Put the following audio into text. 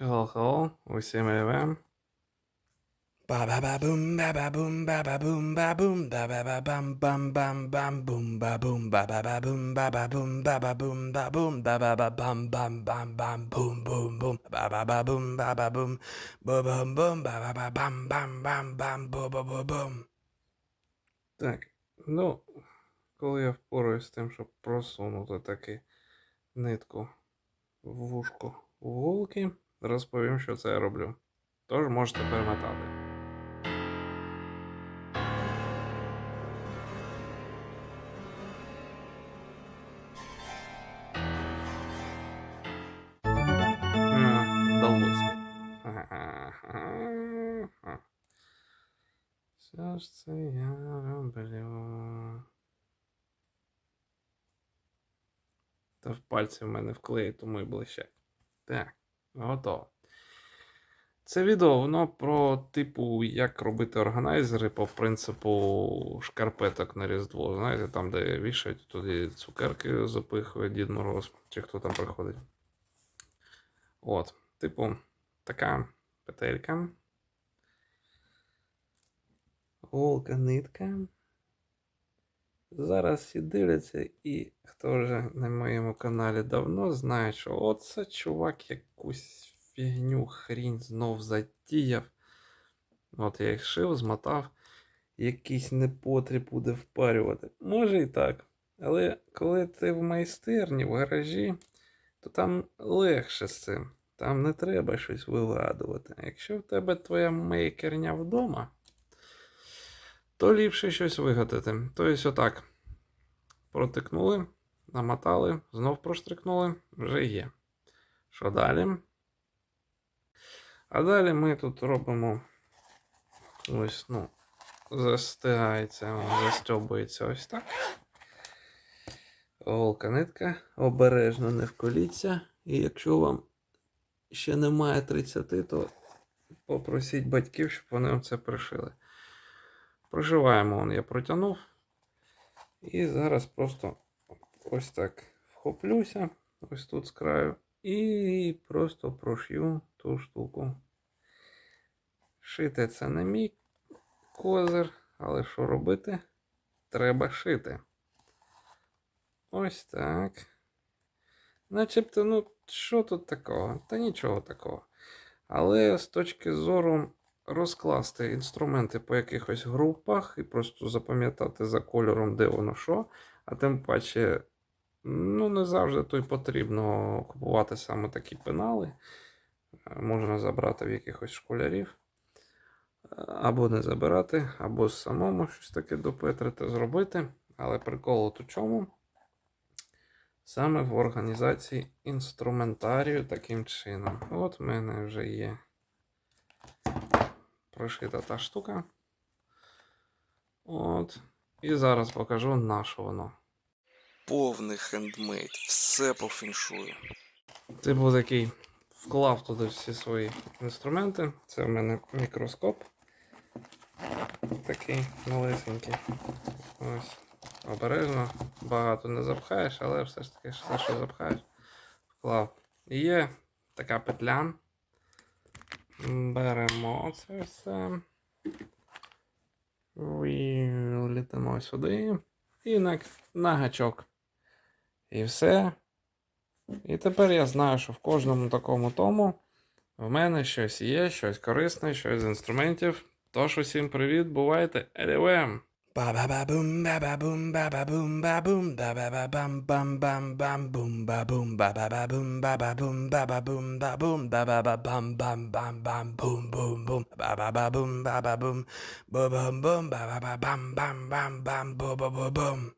Усім bam bam bam boom boom boom ba ba ba boom ba ba boom bo boom boom ba ba ba bam bam bam bam bo bo bo boom. Так, ну, коли я впораюсь з тим, щоб просунути таки нитку в вушко голки, розповім, що це я роблю. Тож можете перемотати. Що ж це я роблю? Та в пальці в мене вклеї, тому і блищать. Так, готово. Це відео воно про типу, як робити органайзери по принципу шкарпеток на Різдво. Знаєте, там, де вішають, туди цукерки запихує Дід Мороз, чи хто там приходить. От, типу, така петелька. Голка, нитка. Зараз всі дивляться, і хто вже на моєму каналі давно знає, що оце чувак якусь фігню хрінь знов затіяв. От я їх шив, змотав, якийсь непотріб буде впарювати. Може і так. Але коли ти в майстерні, в гаражі, то там легше з цим. Там не треба щось вигадувати. Якщо в тебе твоя мейкерня вдома, то ліпше щось вигадати. Тобто, отак. Протикнули, намотали, знов проштрикнули, вже є. Що далі? А далі ми тут робимо ось, ну, застигається, застьобується ось так. Голка нитка, обережно не вколіться. І якщо вам ще немає 30, то попросіть батьків, щоб вони вам це пришили. Проживаємо, он я протягнув. І зараз просто ось так вхоплюся, ось тут з краю, і просто прошью ту штуку. Шити це не мій козир, але що робити? Треба шити. Ось так. Начебто, ну, що тут такого? Та нічого такого. Але з точки зору розкласти інструменти по якихось групах і просто запам'ятати за кольором, де воно що. А тим паче, ну, не завжди то й потрібно купувати саме такі пенали. Е, Можна забрати в якихось школярів. Е, Або не забирати, або самому щось таке допетрити, зробити. Але прикол от у чому? Саме в організації інструментарію таким чином. От в мене вже є прошита та штука. От. І зараз покажу на що воно. Повний хендмейд, все по фіншую. Типу такий вклав туди всі свої інструменти. Це в мене мікроскоп. Такий малесенький. Ось. Обережно. Багато не запхаєш, але все ж таки все, що запхаєш, вклав. І є така петля. Беремо це все. Літимо сюди. І на, на гачок. І все. І тепер я знаю, що в кожному такому тому в мене щось є, щось корисне, щось з інструментів. Тож усім привіт, бувайте, ЛВМ! Ba ba ba boom ba ba boom ba ba boom ba boom da ba ba bam bam bam bam boom ba boom ba ba ba boom ba ba boom ba ba boom da boom da ba ba bam bam bam bam boom boom boom ba ba ba boom ba ba boom bo boom boom ba ba ba bam bam bam bam bo bo bo boom.